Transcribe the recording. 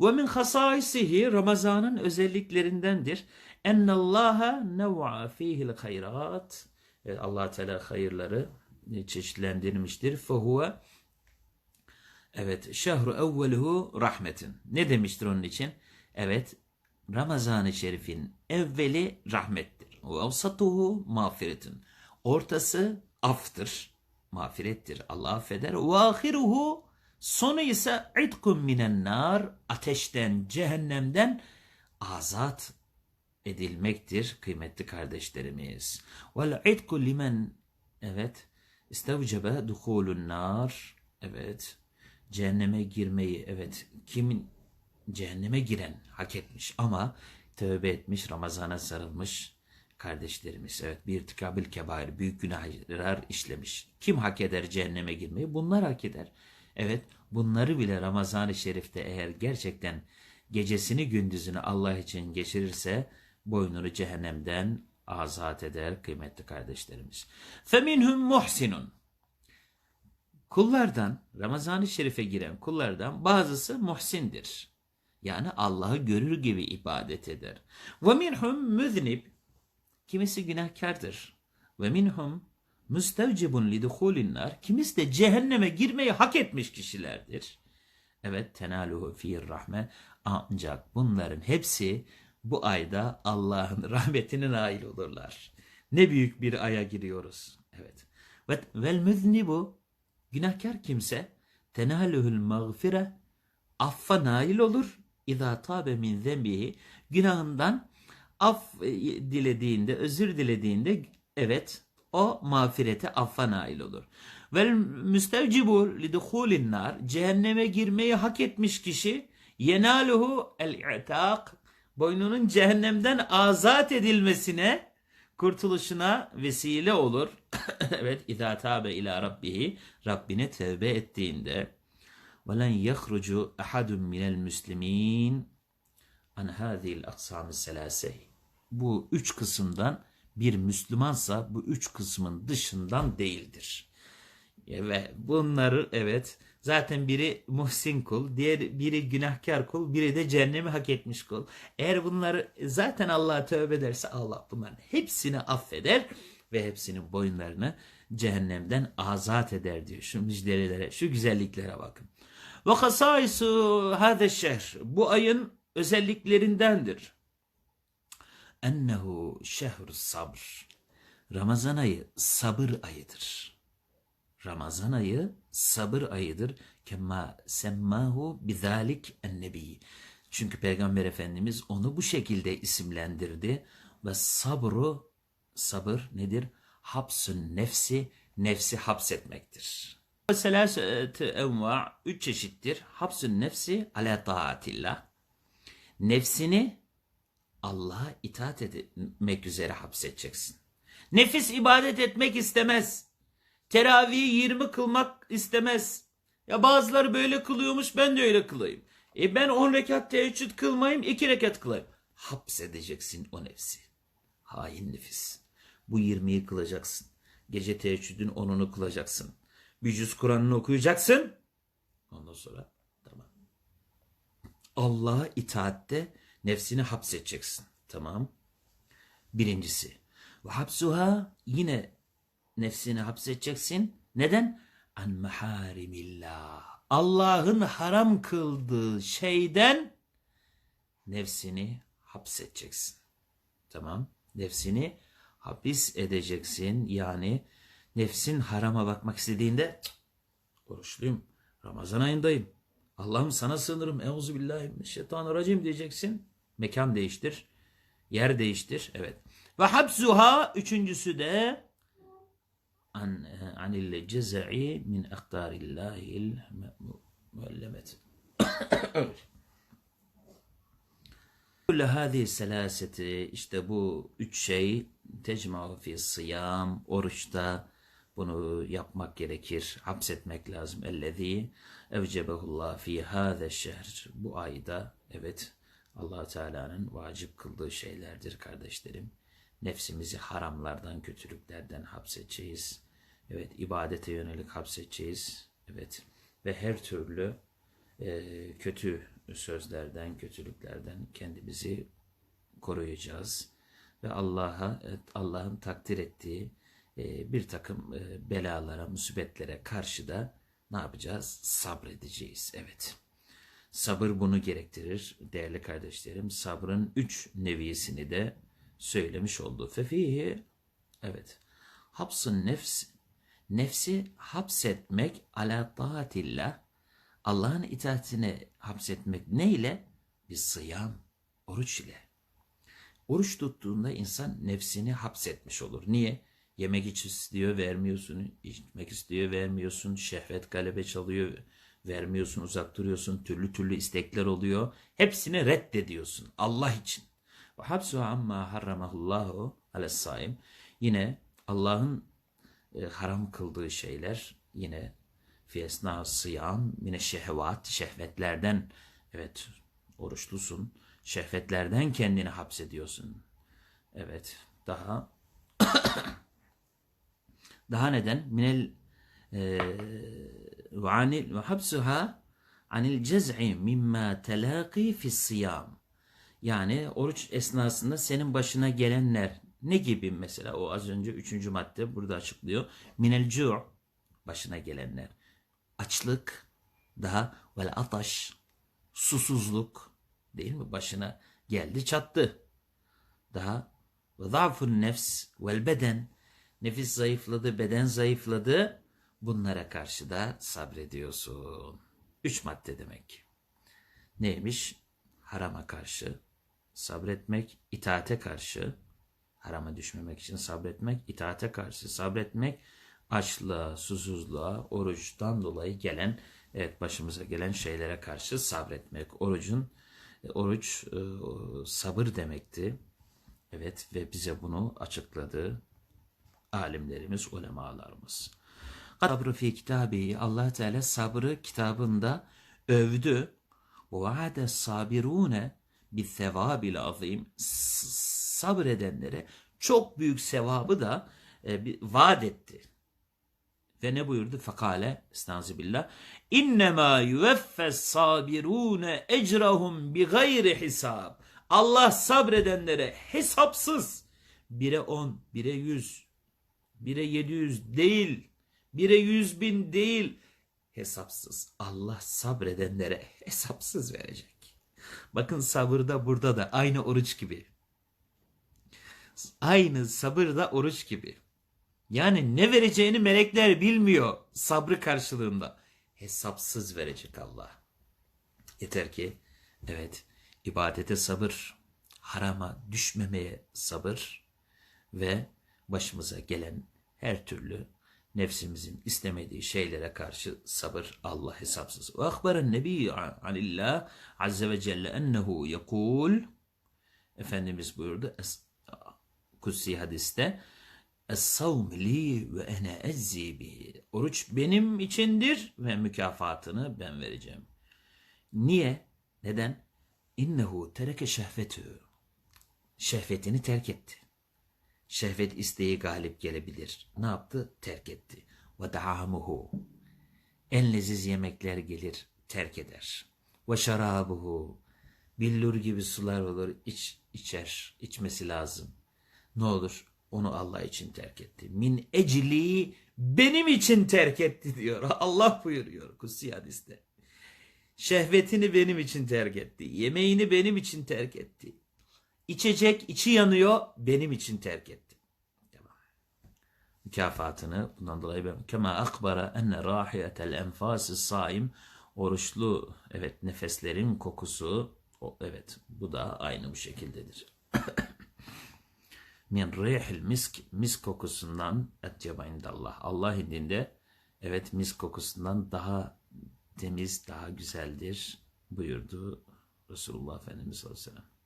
Ve min hasaisihi Ramazan'ın özelliklerindendir. Ennallaha nev'a fihil hayrat. Evet, allah Teala hayırları çeşitlendirmiştir. Fehuve Evet, şehru evveluhu rahmetin. Ne demiştir onun için? Evet, Ramazan-ı Şerif'in evveli rahmettir. Ve avsatuhu mağfiretin. Ortası aftır, mağfirettir. Allah affeder. Ve ahiruhu sonu ise itkun minen nar. Ateşten, cehennemden azat edilmektir kıymetli kardeşlerimiz. Vel itku limen evet istevcebe duhulun nar. Evet cehenneme girmeyi evet kimin cehenneme giren hak etmiş ama tövbe etmiş Ramazan'a sarılmış kardeşlerimiz evet bir irtikabil kebair büyük günahlar işlemiş. Kim hak eder cehenneme girmeyi? Bunlar hak eder. Evet bunları bile Ramazan-ı Şerif'te eğer gerçekten gecesini gündüzünü Allah için geçirirse boynunu cehennemden azat eder kıymetli kardeşlerimiz. Feminhum muhsinun. Kullardan, Ramazan-ı Şerif'e giren kullardan bazısı muhsindir. Yani Allah'ı görür gibi ibadet eder. Minhum müznib. Kimisi günahkardır. Minhum müstevcibun liduhulin nar. Kimisi de cehenneme girmeyi hak etmiş kişilerdir. Evet tenaluhu fir rahme. Ancak bunların hepsi bu ayda Allah'ın rahmetine nail olurlar. Ne büyük bir aya giriyoruz. Evet. Ve vel müznibu Günahkar kimse tenaluhul mağfire affa nail olur. İza tabe min zembihi günahından af dilediğinde, özür dilediğinde evet o mağfirete affa nail olur. Vel müstevcibu liduhulin nar cehenneme girmeyi hak etmiş kişi yenaluhu el-i'tak boynunun cehennemden azat edilmesine kurtuluşuna vesile olur. evet izâ tâbe ilâ rabbihi Rabbine tevbe ettiğinde ve len yahrucu ahadun minel müslimin an hâzîl aksâmı selâsehi bu üç kısımdan bir Müslümansa bu üç kısmın dışından değildir. Ve bunları evet zaten biri muhsin kul, diğer biri günahkar kul, biri de cehennemi hak etmiş kul. Eğer bunları zaten Allah'a tövbe ederse Allah bunların hepsini affeder ve hepsinin boyunlarını cehennemden azat eder diyor. Şu müjdelelere, şu güzelliklere bakın. Ve hasaisu hâze şehr. Bu ayın özelliklerindendir. Ennehu şehrü sabr. Ramazan ayı sabır ayıdır. Ramazan ayı sabır ayıdır. Kema semmahu bizalik ennebi. Çünkü Peygamber Efendimiz onu bu şekilde isimlendirdi. Ve sabru, sabır nedir? Hapsün nefsi, nefsi hapsetmektir. Selasete enva, üç çeşittir. Hapsün nefsi ala taatillah. Nefsini Allah'a itaat etmek üzere hapsedeceksin. Nefis ibadet etmek istemez. Teravihi 20 kılmak istemez. Ya bazıları böyle kılıyormuş ben de öyle kılayım. E ben 10 rekat teheccüd kılmayayım 2 rekat kılayım. Hapsedeceksin o nefsi. Hain nefis. Bu 20'yi kılacaksın. Gece teheccüdün 10'unu kılacaksın. Bir Kur'an'ını okuyacaksın. Ondan sonra tamam. Allah'a itaatte nefsini hapsedeceksin. Tamam. Birincisi. Ve hapsuha yine nefsini hapsedeceksin. Neden? An maharimillah. Allah'ın haram kıldığı şeyden nefsini hapsedeceksin. Tamam. Nefsini hapis edeceksin. Yani nefsin harama bakmak istediğinde oruçluyum. Ramazan ayındayım. Allah'ım sana sığınırım. Euzubillahimineşşeytanirracim diyeceksin. Mekan değiştir. Yer değiştir. Evet. Ve hapsuha üçüncüsü de an anil ceza'i min aktarillahil muallemet. Kulle hâzihi selaseti işte bu üç şey tecma'u fi sıyam oruçta bunu yapmak gerekir. Hapsetmek lazım. Ellezî evcebehullah fi hâze şehr. Bu ayda evet allah Teala'nın vacip kıldığı şeylerdir kardeşlerim. Nefsimizi haramlardan, kötülüklerden hapsedeceğiz. Evet, ibadete yönelik hapsedeceğiz. Evet, ve her türlü e, kötü sözlerden, kötülüklerden kendimizi koruyacağız ve Allah'a Allah'ın takdir ettiği e, bir takım e, belalara, musibetlere karşı da ne yapacağız? Sabredeceğiz. Evet. Sabır bunu gerektirir değerli kardeşlerim. Sabrın üç nevisini de söylemiş oldu. Fefihi evet. Hapsın nefs nefsi hapsetmek ala taatillah Allah'ın itaatine hapsetmek neyle? Bir sıyam, oruç ile. Oruç tuttuğunda insan nefsini hapsetmiş olur. Niye? Yemek iç istiyor vermiyorsun, içmek istiyor vermiyorsun, şehvet galebe çalıyor vermiyorsun, uzak duruyorsun, türlü türlü istekler oluyor. Hepsini reddediyorsun Allah için. Ve hapsu amma harramahullahu alessaim. Yine Allah'ın e, haram kıldığı şeyler yine fi esna sıyam mine şehvat şehvetlerden evet oruçlusun şehvetlerden kendini hapsediyorsun evet daha daha neden minel ve hapsuha anil cez'i mimma telaqi fi sıyam yani oruç esnasında senin başına gelenler ne gibi mesela o az önce üçüncü madde burada açıklıyor. Minel cu' başına gelenler. Açlık, daha vel ataş, susuzluk değil mi? Başına geldi çattı. Daha ve zafun nefs vel beden. Nefis zayıfladı, beden zayıfladı. Bunlara karşı da sabrediyorsun. Üç madde demek. Neymiş? Harama karşı sabretmek, itaate karşı harama düşmemek için sabretmek, itaate karşı sabretmek, açlığa, susuzluğa, oruçtan dolayı gelen, evet başımıza gelen şeylere karşı sabretmek. Orucun, oruç e, sabır demekti. Evet ve bize bunu açıkladı alimlerimiz, ulemalarımız. Sabrı fi kitabi Allah Teala sabrı kitabında övdü. Vaade sabirune bir sevabil azim sabredenlere çok büyük sevabı da e, bir vaat etti. Ve ne buyurdu? Fekale estağfirullah. İnnemâ yüveffes sabirûne ecrahum bi gayri hisab. Allah sabredenlere hesapsız bire on, bire yüz, bire yedi yüz değil, bire yüz bin değil, hesapsız. Allah sabredenlere hesapsız verecek. Bakın sabır da burada da aynı oruç gibi. Aynı sabır da oruç gibi. Yani ne vereceğini melekler bilmiyor sabrı karşılığında. Hesapsız verecek Allah. Yeter ki evet ibadete sabır, harama düşmemeye sabır ve başımıza gelen her türlü nefsimizin istemediği şeylere karşı sabır Allah hesapsız. Ve akbaren nebi anillah azze ve celle ennehu yekul Efendimiz buyurdu kutsi hadiste Es-savm li ve ene ezzi. Oruç benim içindir ve mükafatını ben vereceğim. Niye? Neden? İnnehu tereke şehvetü. Şehvetini terk etti. Şehvet isteği galip gelebilir. Ne yaptı? Terk etti. Ve da'amuhu. En leziz yemekler gelir, terk eder. Ve şarabuhu. Billur gibi sular olur, iç, içer, içmesi lazım. Ne olur onu Allah için terk etti. Min ecli benim için terk etti diyor. Allah buyuruyor kutsi hadiste. Şehvetini benim için terk etti. Yemeğini benim için terk etti. İçecek içi yanıyor benim için terk etti. Mükafatını bundan dolayı ben kema akbara enne rahiyetel enfası saim oruçlu evet nefeslerin kokusu o, evet bu da aynı bu şekildedir. min rihil misk misk kokusundan etceba indallah. Allah indinde evet misk kokusundan daha temiz, daha güzeldir buyurdu Resulullah Efendimiz sallallahu aleyhi ve sellem.